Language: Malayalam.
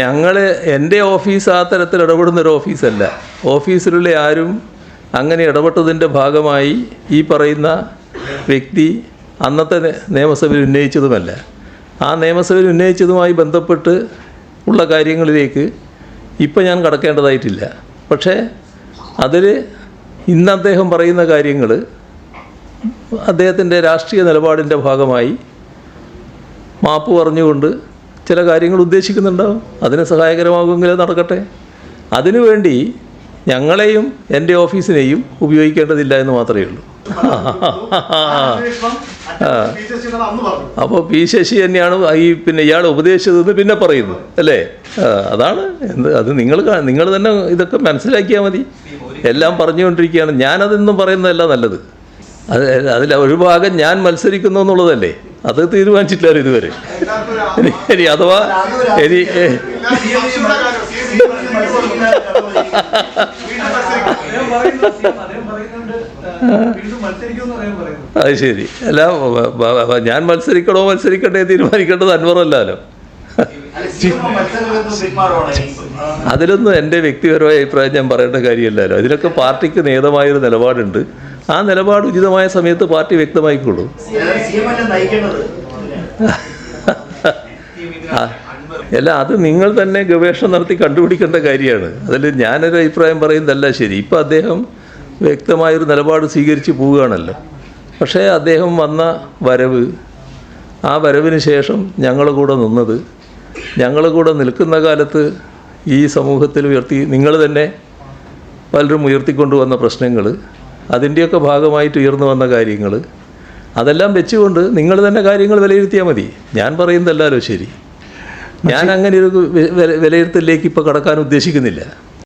ഞങ്ങൾ എന്റെ ഓഫീസ് ആ തരത്തിൽ ഇടപെടുന്ന ഒരു ഓഫീസല്ല. ഓഫീസിലുള്ള ആരും അങ്ങനെ ഇടപെട്ടതിന്റെ ഭാഗമായി ഈ പറയുന്ന വ്യക്തി അന്നത്തെ നിയമസഭയിൽ ഉന്നയിച്ചതുമല്ല. ആ നിയമസഭയിൽ ഉന്നയിച്ചതുമായി ബന്ധപ്പെട്ട് ഉള്ള കാര്യങ്ങളിലേക്ക് ഇപ്പം ഞാൻ കടക്കേണ്ടതായിട്ടില്ല. പക്ഷേ അതിൽ ഇന്ന് അദ്ദേഹം പറയുന്ന കാര്യങ്ങൾ അദ്ദേഹത്തിന്റെ രാഷ്ട്രീയ നിലപാടിന്റെ ഭാഗമായി മാപ്പ് പറഞ്ഞുകൊണ്ട് ചില കാര്യങ്ങൾ ഉദ്ദേശിക്കുന്നുണ്ടാവും. അതിന് സഹായകരമാകുമെങ്കിൽ നടക്കട്ടെ. അതിനുവേണ്ടി ഞങ്ങളെയും എന്റെ ഓഫീസിനെയും ഉപയോഗിക്കേണ്ടതില്ല എന്ന് മാത്രമേ ഉള്ളൂ. അപ്പോൾ പി ശശി തന്നെയാണ് ഈ പിന്നെ ഇയാൾ ഉപദേശിച്ചതെന്ന് പിന്നെ പറയുന്നു അല്ലേ? അതാണ് എന്ത് അത് നിങ്ങൾ നിങ്ങൾ തന്നെ ഇതൊക്കെ മനസ്സിലാക്കിയാൽ മതി. എല്ലാം പറഞ്ഞുകൊണ്ടിരിക്കുകയാണ്. ഞാനതെന്നും പറയുന്നതല്ല നല്ലത്. അത് അതിൽ ഒരു ഭാഗം ഞാൻ മത്സരിക്കുന്നു എന്നുള്ളതല്ലേ? അത് തീരുമാനിച്ചിട്ടില്ല ഇതുവരെ. ഇനി അഥവാ ഇനി അത് ശരി. അല്ല ഞാൻ മത്സരിക്കണോ മത്സരിക്കട്ടെ തീരുമാനിക്കേണ്ടത് അൻവറല്ലോ അതിലൊന്നും എന്റെ വ്യക്തിപരമായ അഭിപ്രായം ഞാൻ പറയേണ്ട കാര്യമല്ലല്ലോ. അതിലൊക്കെ പാർട്ടിക്ക് നേതമായൊരു നിലപാടുണ്ട്. ആ നിലപാട് ഉചിതമായ സമയത്ത് പാർട്ടി വ്യക്തമായിക്കോളൂ. അല്ല അത് നിങ്ങൾ തന്നെ ഗവേഷണം നടത്തി കണ്ടുപിടിക്കേണ്ട കാര്യമാണ്. അതിൽ ഞാനൊരു അഭിപ്രായം പറയുന്നതല്ല ശരി. ഇപ്പം അദ്ദേഹം വ്യക്തമായൊരു നിലപാട് സ്വീകരിച്ച് പോവുകയാണല്ലോ. പക്ഷേ അദ്ദേഹം വന്ന വരവ് ആ വരവിന് ശേഷം ഞങ്ങൾ കൂടെ നിന്നത് ഞങ്ങൾ കൂടെ നിൽക്കുന്ന കാലത്ത് ഈ സമൂഹത്തിൽ ഉയർത്തി നിങ്ങൾ തന്നെ പലരും ഉയർത്തിക്കൊണ്ടുവന്ന പ്രശ്നങ്ങൾ അതിന്റെയൊക്കെ ഭാഗമായിട്ട് ഉയർന്നു വന്ന കാര്യങ്ങൾ അതെല്ലാം വെച്ചുകൊണ്ട് നിങ്ങൾ തന്നെ കാര്യങ്ങൾ വിലയിരുത്തിയാൽ മതി. ഞാൻ പറയുന്നതല്ലോ ശരി. ഞാൻ അങ്ങനെ ഒരു വിലയിരുത്തലിലേക്ക് ഇപ്പോൾ കടക്കാൻ ഉദ്ദേശിക്കുന്നില്ല.